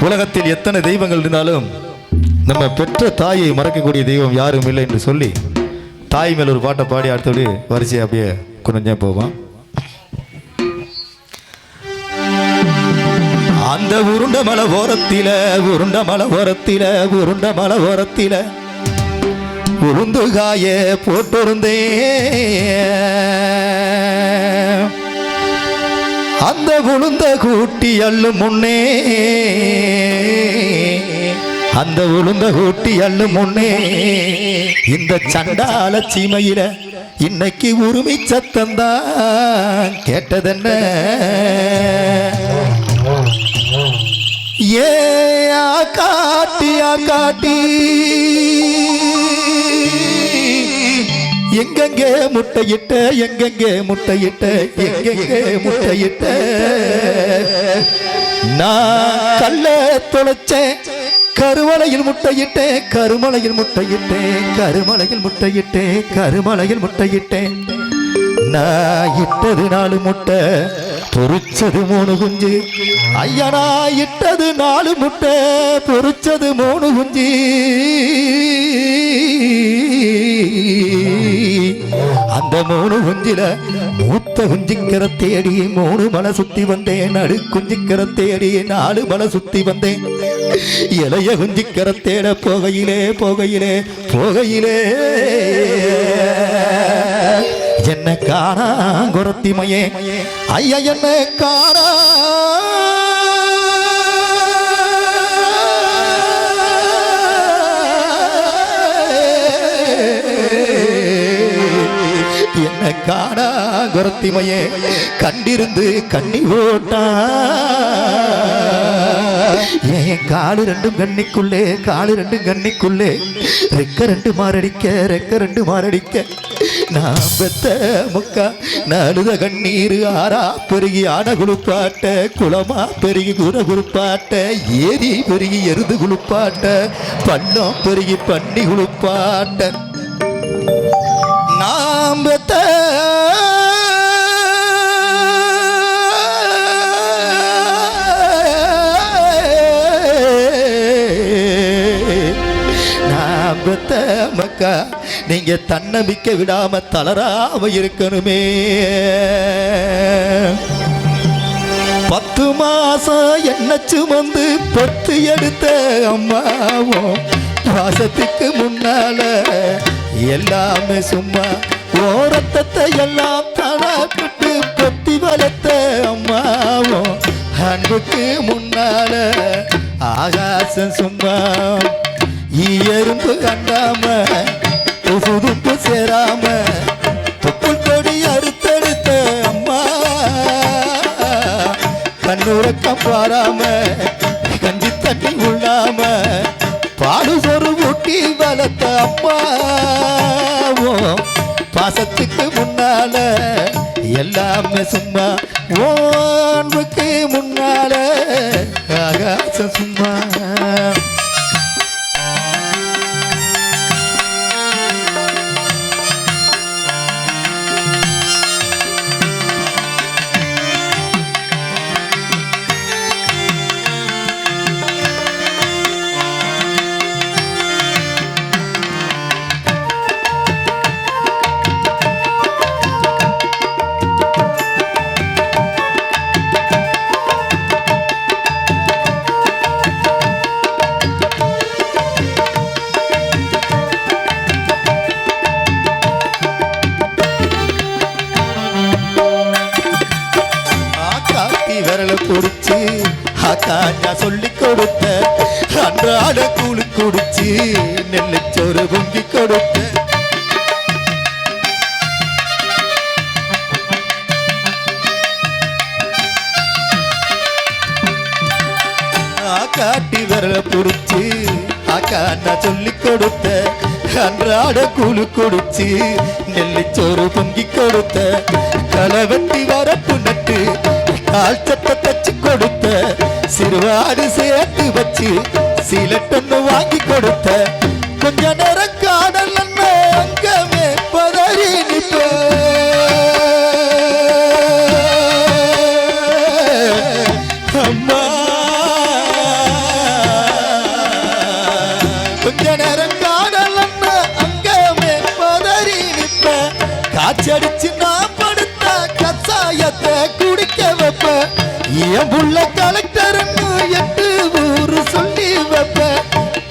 உலகத்தில் எத்தனை தெய்வங்கள் இருந்தாலும் நம்ம பெற்ற தாயை மறக்கக்கூடிய தெய்வம் யாரும் இல்லை என்று சொல்லி தாய் மேல் ஒரு பாட்டை பாடி அடுத்தபடி வரிசை அப்படியே கொஞ்சம் போவோம். அந்த உருண்ட மலை ஓரத்தில உருண்ட மலை ஓரத்தில உருண்ட மலை ஓரத்தில உருந்து காய போட்டிருந்தேன். அந்த உளுந்த கூட்டி அள்ளும் முன்னே அந்த உளுந்த கூட்டி அள்ளும் முன்னே இந்த சண்டால சீமையில இன்னைக்கு உரிமை சத்தந்தான் கேட்டதென்ன? ஏ காட்டி காட்டி. எங்கெங்கே முட்டையிட்ட எங்கெங்கே முட்டையிட்ட எங்கெங்கே முட்டையிட்ட? நான் கல்ல தொலைச்சேன் கருமலையில் முட்டையிட்டேன் கருமலையில் முட்டையிட்டேன் கருமலையில் முட்டையிட்டேன் கருமலையில் முட்டையிட்டேன். நான் இட்டது நாலு முட்டை பொறிச்சது மூணு குஞ்சு. ஐயா நான் இட்டது நாலு முட்டை பொறிச்சது மூணு குஞ்சு. அந்த மூணு குஞ்சில மூத்த குஞ்சிக்கிற தேடி மூணு மலை சுத்தி வந்தேன். நடு குஞ்சிக்கிற தேடி நாலு மலை சுத்தி வந்தேன். இளைய குஞ்சிக்கிற தேட போகையிலே போகையிலே போகையிலே. என்ன காணா குரத்திமையே. ஐயா என்ன காணா என்ன காணா குரத்திமையே கண்டிருந்து கண்ணி ஓட்டா. என் காலு ரெண்டும் கண்ணிக்குள்ளே காலு ரெண்டும் கண்ணிக்குள்ளே. ரெக்க ரெண்டு மாரடிக்க ரெக்க ரெண்டு மாரடிக்க. நான் பெத்த முக்கா நழுத கண்ணீர் ஆறா பெருகி ஆன குளுப்பாட்ட குளமா பெருகி குர குளுப்பாட்ட ஏரி பெருகி எருது குளுப்பாட்ட பண்ணம் பெருகி பண்ணி குளுப்பாட்ட. நாம் பெத்த நான் பெத்த மக்கா நீங்க தன்னம்பிக்கை விடாம தளராம இருக்கணுமே. பத்து மாசம் என்ன சுமந்து பொத்து எடுத்த அம்மாவும் மாசத்துக்கு முன்னால எல்லாமே சும்மா ஓரத்தத்தை எல்லாம் தலாப்பிட்டு பொத்தி வளர்த்த அம்மாவும் அன்புக்கு முன்னால ஆகாசம் சும்மா எறும்பு கண்டாம புதுப்பு சேராம தொப்புள் கொடி அறுத்தெடுத்த அம்மா. கண்ணுறக்கம் பாராம கஞ்சி தண்ணி உள்ளாம பாடு சொரு ஊட்டி வளர்த்த அம்மாவும் பாசத்துக்கு முன்னால எல்லாமே சும்மா ஓன்புக்கு முன்னால ஆகாசம் சும்மா. நெல்லுச்சோறு பொங்கி கொடுத்த காட்டி விரல புடிச்சு அக்கா நான் சொல்லி கொடுத்த அன்றாட கூழு குடிச்சு நெல்லுச்சோறு பொங்கி கொடுத்த களை வெட்டி வரப்பு நட்டு கால் சட்டை தச்சு கொடுத்த சிறுவாடு சேர்த்து வச்சு சீலட்டொன்னு வாங்கி கொடுத்த. கொஞ்ச நேரம் காடல் அங்கமே பதறி நிப்ப அம்மா. கொஞ்ச நேரம் காணலன்னா அங்கமே பதறி நான் என் புள்ள கலெக்டர் எட்டு ஊரு சொல்லி வைப்ப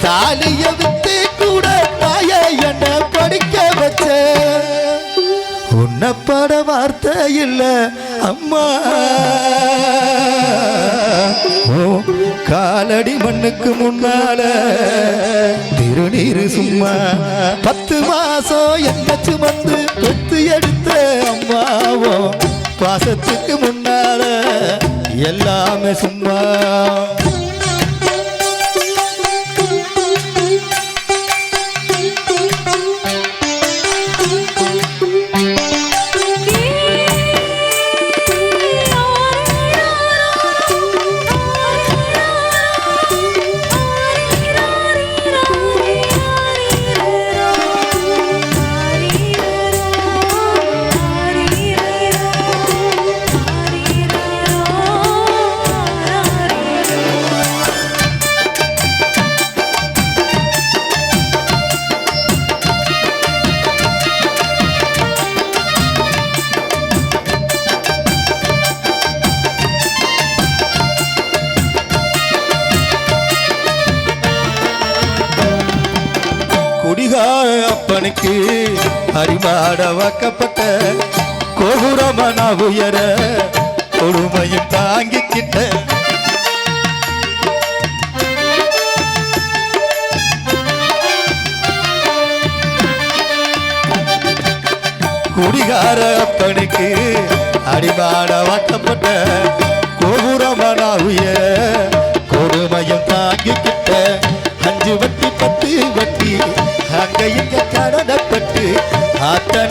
தாலிய வித்து கூட தாய என்ன படிக்க வச்ச. உன்னை பட வார்த்தை இல்ல அம்மா. காலடி மண்ணுக்கு முன்னால திருநீர் சும்மா. பத்து மாசம் என்ன சுமந்து கொத்து எடுத்த அம்மாவோ. பாசத்துக்கு முன்னால எல்லாமே சும்மா. குடிகார அப்பனுக்கு அறிவாட வாக்கப்பட்ட கோபுரமன உயர கொடுமையும் தாங்கிக்கிட்ட. குடிகார அப்பனுக்கு அடிபாட வாக்கப்பட்ட கோபுரமன உயர கொடுமையும் தாங்கிக்கிட்ட.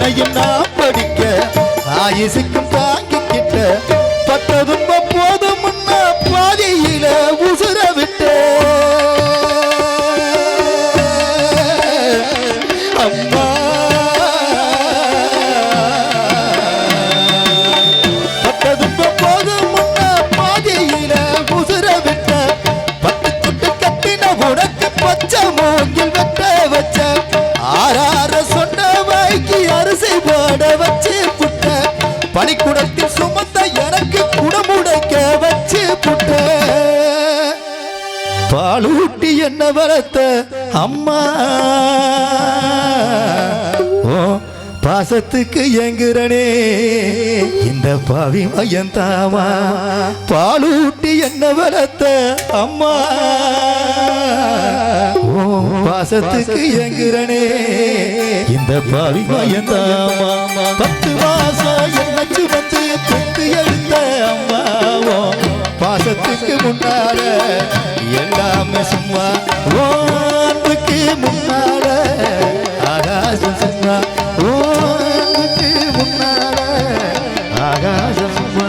அத்தனையும் நான் படிக்க ஆயுசுக்கும் தாங்கிக்கிட்ட பட்டதும் போதும் பாதியில உசுர விட்ட அம்மா. பட்டதும் போதும் முன்ன பாதியில உசுர விட்ட பட்டு துட்டு கட்டின உனக்கு பச்சை மூங்கில் வெட்ட வச்ச பனிக்குடத்தில் சுமந்த எனக்கு குடமுடைக்க வச்சு புட்ட. பாலூட்டி என்ன வளர்த்த அம்மா? ஓ பாசத்துக்கு எங்குறனே இந்த பாவி மையன் பாலூட்டி என்ன வளர்த்த அம்மா? ஓ பாசத்துக்கு எங்குறனே இந்த பாவி மையன் பத்து மாசம் பாசத்துக்கு முன்னால எல்லாமே சும்மா ஓ அன்புக்கு முன்னால ஆகாசம் சும்மா ஓ அன்புக்கு முன்னால ஆகாசம் சும்மா.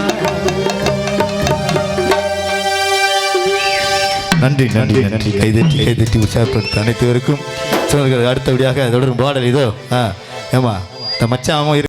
நன்றி நன்றி நன்றி கைதட்டி கைதட்டி உற்சாகப்படுத்த அனைத்து பேருக்கும் அடுத்தபடியாக தொடரும் பாடல் இதோ. ஆ ஏமா இந்த மச்சான்